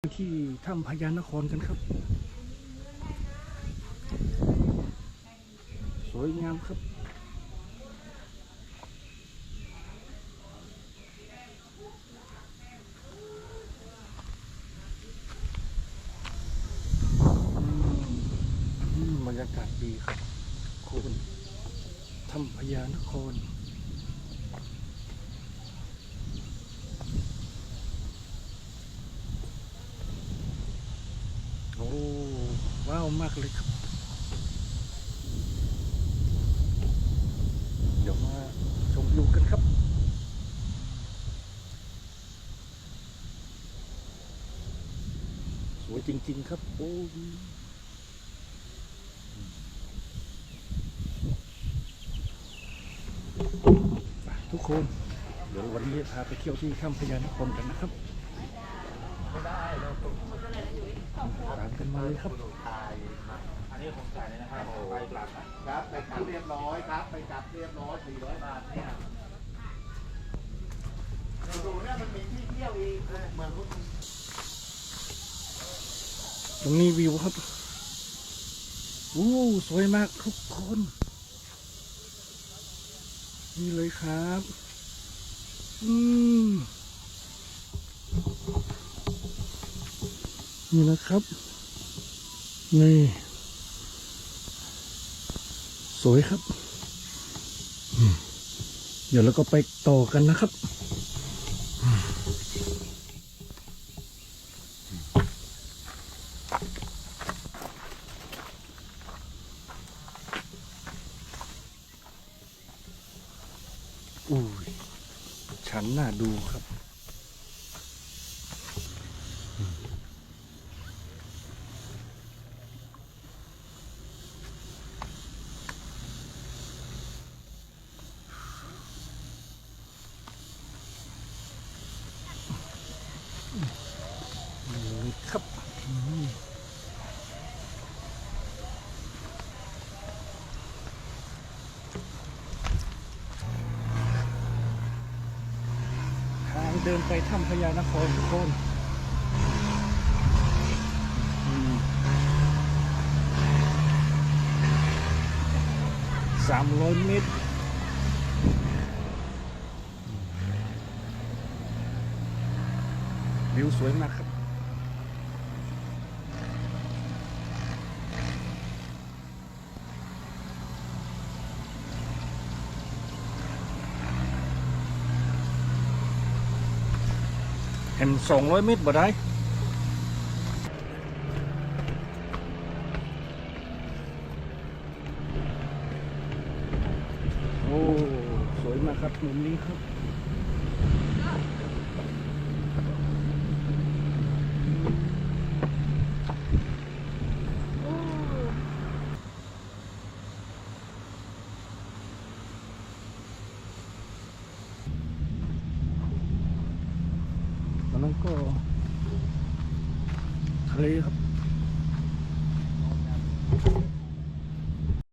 ที่ถ้ำพญานครกันครับ สวยงามครับ บรรยากาศดีครับ คุณถ้ำพญานคร โอ้ ว้าว มากเลยครับ เดี๋ยวมาชมวิวกันครับสวยจริง ๆ ครับโอ้ทุกคน เดี๋ยววันนี้พาไปเที่ยวที่ถ้ำพญานครกันนะครับตา มาเลยครับอันนี้ผมจ่ายเลยนะครับไปกลับครับไปกลับเรียบร้อยครับ ไปกลับเรียบร้อย400บาทเนี่ยดูเนี่ยมันมีที่เที่ยวอีกเหมือนคุณตรงนี้วิวครับโอ้สวยมากทุกคน นี่เลยครับ อืม นี่นะครับ นี่ สวยครับ เดี๋ยวเราก็ไปต่อกันนะครับอุ้ย ฉันน่าดูครับ นี่ครับอืม ทางเดินไปถ้ำพญานครทุกคนสามร้อยเมตรวิวสวยมากครับ เห็นสองร้อยเมตรบ่ได้โอ้ สวยมากครับมุมนี้ครับ มันก็ทะเลครับ